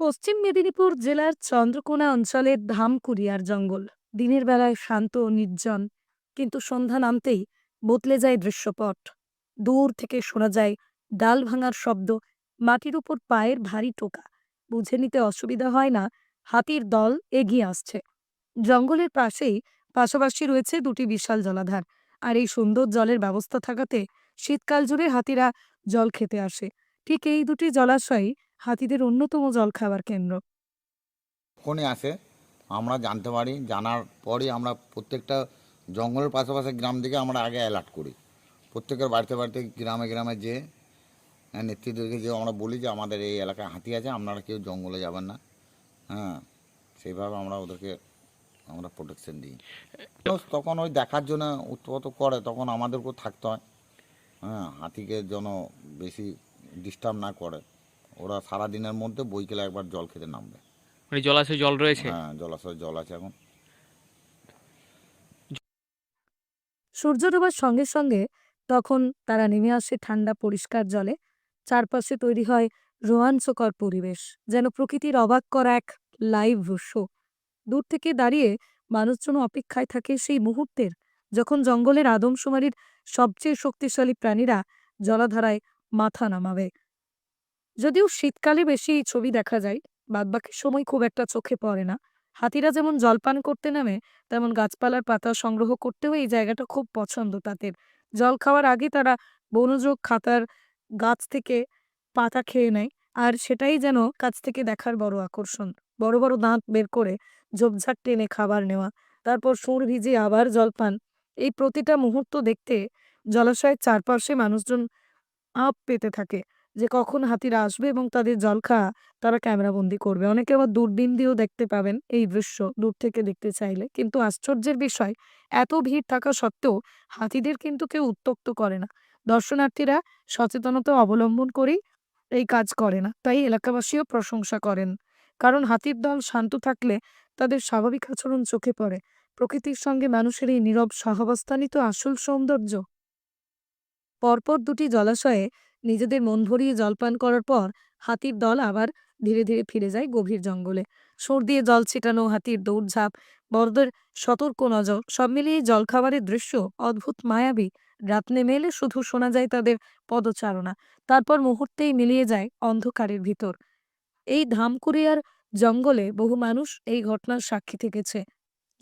পশ্চিম মেদিনীপুর জেলার চন্দ্রকোনা অঞ্চলের ধামকুড়িয়ার জঙ্গল। দিনের বেলায় শান্ত ও নির্জন, কিন্তু সন্ধ্যা নামতেই বদলে যায় দৃশ্যপট। দূর থেকে শোনা যায় ডাল ভাঙার শব্দ, মাটির উপর পায়ের ভারী টোকা। বুঝে নিতে অসুবিধা হয় না, হাতির দল এগিয়ে আসছে। জঙ্গলের পাশেই পাশাপাশি রয়েছে দুটি বিশাল জলাধার, আর এই সুন্দর জলের ব্যবস্থা থাকাতে শীতকাল জুড়ে হাতিরা জল খেতে আসে। ঠিক এই দুটি জলাশয়ই হাতিদের অন্যতম জল খাবার কেন্দ্র। ফোনে আসে আমরা জানতে পারি, জানার পরই আমরা প্রত্যেকটা জঙ্গলের পাশাপাশি গ্রাম থেকে আমরা আগে অ্যালার্ট করি। প্রত্যেকের বাড়িতে বাড়িতে গ্রামে গ্রামে যে নেতৃত্বদেরকে যে আমরা বলি যে আমাদের এই এলাকায় হাতি আছে, আপনারা কেউ জঙ্গলে যাবেন না। হ্যাঁ সেইভাবে আমরা ওদেরকে আমরা প্রোটেকশন দিই। তখন ওই দেখার জন্য উৎপত করে, তখন আমাদেরকেও থাকতে হয়। হ্যাঁ হাতিকে যেন বেশি ডিস্টার্ব না করে। ওরা সারা দিনের মধ্যে বইকেলে একবার জল খেতে নামবে। মানে জলাশয়ে জল রয়েছে? হ্যাঁ জলাশয় জল আছে এখন। সূর্য ডোবার সঙ্গে সঙ্গে তখন তারা নেমে আসে ঠান্ডা পরিষ্কার জলে। চারপাশে তৈরি হয় রোমাঞ্চকর পরিবেশ যেন প্রকৃতির অবাক করা এক লাইভ শো। দূর থেকে দাঁড়িয়ে মানুষজন অপেক্ষায় থাকে সেই মুহূর্তের যখন জঙ্গলের আদমশুমারির সবচেয়ে শক্তিশালী প্রাণীরা জলাধারায় মাথা নামাবে। যদিও শীতকালে বেশি এই ছবি দেখা যায়, বাদবাকি সময় খুব একটা চোখে পড়ে না। হাতিরা যেমন জলপান করতে নামে, তেমন গাছপালার পাতা সংগ্রহ করতেও এই জায়গাটা খুব পছন্দ তাদের। জল খাওয়ার আগে তারা বনযোগ খাতার গাছ থেকে পাতা খেয়ে নেয়, আর সেটাই যেন কাছ থেকে দেখার বড় আকর্ষণ। বড় বড় দাঁত বের করে ঝোপঝাড় টেনে খাবার নেওয়া, তারপর সুর ভিজে আবার জলপান। এই প্রতিটা মুহূর্ত দেখতে জলাশয়ের চারপাশে মানুষজন আপ পেতে থাকে। যে কখন হাতিরা আসবে এবং তাদের জল খাওয়া তারা ক্যামেরাবন্দি করবে। অনেকে আবার দূরবীন দিয়েও দেখতে পাবেন এই দৃশ্য, দূর থেকে দেখতে চাইলে। কিন্তু আশ্চর্যের বিষয়, এত ভিড় থাকা সত্ত্বেও হাতিদের কিন্তু কেউ উত্তক্ত করে না। দর্শনার্থীরা সচেতনতা অবলম্বন করেই এই কাজ করে না। তাই এলাকাবাসীও প্রশংসা করেন। কারণ হাতির দল শান্ত থাকলে তাদের স্বাভাবিক আচরণ চোখে পড়ে। প্রকৃতির সঙ্গে মানুষের এই নীরব সহাবস্থানই তো আসল সৌন্দর্য। পরপর দুটি জলাশয়ে নিজেদের মন ভরিয়ে জলপান করার পর হাতির দল আবার ধীরে ধীরে ফিরে যায় গভীর জঙ্গলে। সুর দিয়ে জল ছিটানো, হাতির দৌড়ঝাঁপ, বড়দের সতর্ক নজর, সব মিলিয়ে জলখাবারের দৃশ্য অদ্ভুত, মায়াবী। রাত নেমে এলে শুধু শোনা যায় তাদের পদচারণা, তারপর মুহূর্তেই মিলিয়ে যায় অন্ধকারের ভিতর। এই ধামকুরিয়ার জঙ্গলে বহু মানুষ এই ঘটনার সাক্ষী থেকেছে,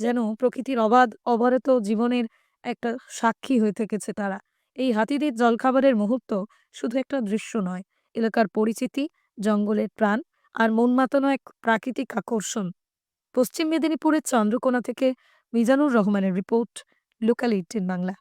যেন প্রকৃতির অবাধ, অবরত জীবনের একটা সাক্ষী হয়ে থেকেছে তারা। এই হাতিদের জলখাবারের মুহূর্ত শুধু একটা দৃশ্য নয়, এলাকার পরিচিতি, জঙ্গলের প্রাণ আর মন মাতানো এক প্রাকৃতিক আকর্ষণ। পশ্চিম মেদিনীপুরের চন্দ্রকোনা থেকে মিজানুর রহমানের রিপোর্ট, লোকাল এইটিন বাংলা।